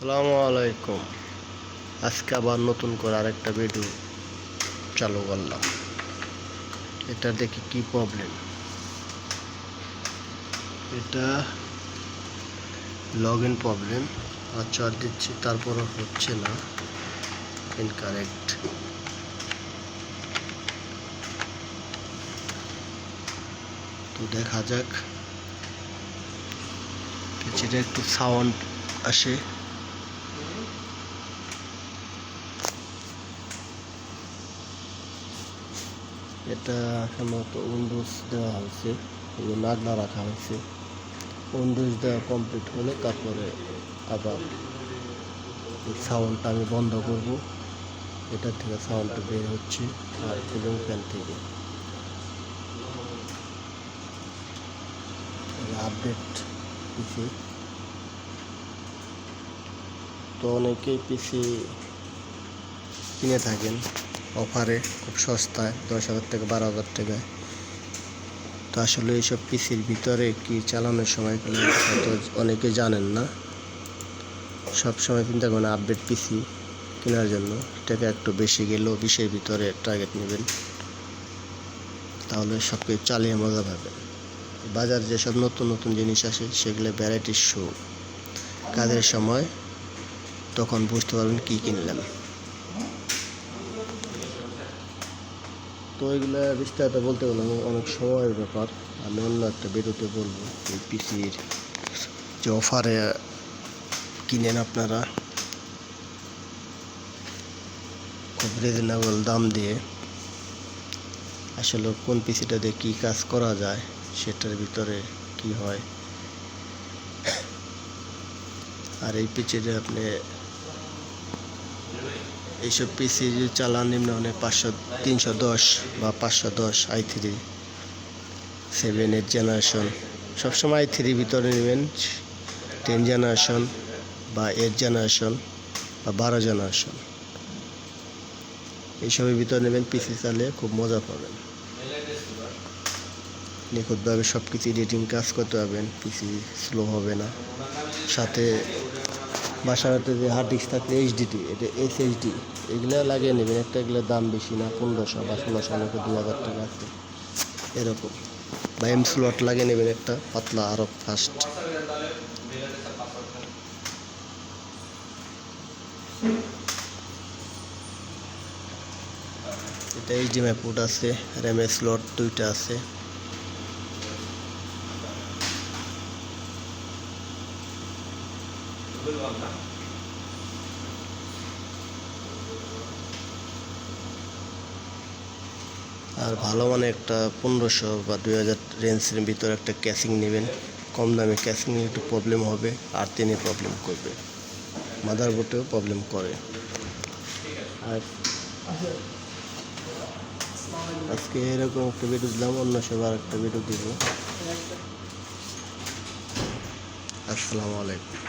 সালামু আলাইকুম। আজকে আবার নতুন করে আরেকটা ভিডিও চালু করলাম। এটা দেখি কি প্রবলেম এটা লগ ইন প্রবলেম চার্জ দিচ্ছি তারপরও হচ্ছে না। ইনকারেক্ট তো দেখা যাক। যেটা একটু সাউন্ড আসে। এটা সম্ভবত উইন্ডোজ দেওয়া হয়েছে এই নাগলা রাখা হয়েছে। উইন্ডোজ দেওয়া কমপ্লিট হলে তারপরে আবার সাউন্ডটা আমি বন্ধ করব। এটা থেকে সাউন্ডটা বের হচ্ছে আর কুলিং ফ্যান থেকে। আপডেট পিসি তো অনেকেই পিসি কিনে থাকেন। অফারে খুব সস্তায়, দশ হাজার থেকে বারো হাজার টাকায় তো আসলে এইসব পিসির ভিতরে কি চালানোর সময় কোনো হয়তো অনেকে জানেন না। সব সময় চিন্তা করেন আপডেট পিসি কেনার জন্য। টাকা একটু বেশি গেলেও বিশের ভিতরে টার্গেট নেবেন। তাহলে সব কিছু চালিয়ে মজা পাবেন। বাজার যেসব নতুন নতুন জিনিস আসে, সেগুলো ভ্যারাইটির শো কাজের সময় তখন বুঝতে পারবেন কী কিনলাম তো এগুলো বিস্তারিত বলতে গেলে অনেক সময়ের ব্যাপার। আমি অন্য একটা ভিডিওতে বলব এই পিসির যে অফারে কিনেন আপনারা, খুব রিজনেবল দাম দিয়ে আসলে কোন পিসিটা দিয়ে কী কাজ করা যায়, সেটার ভিতরে কি হয়। আর এই পিসিটা আপনি এইসব পিসি যদি চালান নিম্ন মানে পাঁচশো, তিনশো দশ বা পাঁচশো দশ i three seven eight generation সবসময় আই থ্রির ভিতরে নেবেন টেন জেনারেশন বা এইট জেনারেশন বা বারো জেনারেশন এইসবের ভিতরে নেবেন পিসি চালিয়ে খুব মজা পাবেন। নিখুঁতভাবে সব কিছু এডিটিং কাজ করতে পারবেন পিসি স্লো হবে না। সাথে বাসাতে যে হার্ড ডিস্ক থাকলে এইচডিটি এটা এস এইচডি এগুলো লাগিয়ে নেবেন। একটা এগুলোর দাম বেশি না, পনেরোশো বা ষোলোশো অনেকে দু হাজার টাকা আছে। এরকম। বা এম স্লট লাগিয়ে নেবেন একটা, পাতলা আরও ফাস্ট এটা এইচডিএমআই পোর্ট আছে র্যামের স্লট দুইটা আছে। আর ভালো মানে একটা পনেরোশো বা দুই হাজার রেঞ্জের ভিতরে একটা ক্যাসিং নেবেন। কম দামে ক্যাসিং একটু প্রবলেম হবে, আর তিনি প্রবলেম করবে। মাদার বোর্ডেও প্রবলেম করে। আর আজকে এরকম একটা ভিডিও দিলাম, অন্য সবার একটা ভিডিও দিব। আসসালামু আলাইকুম।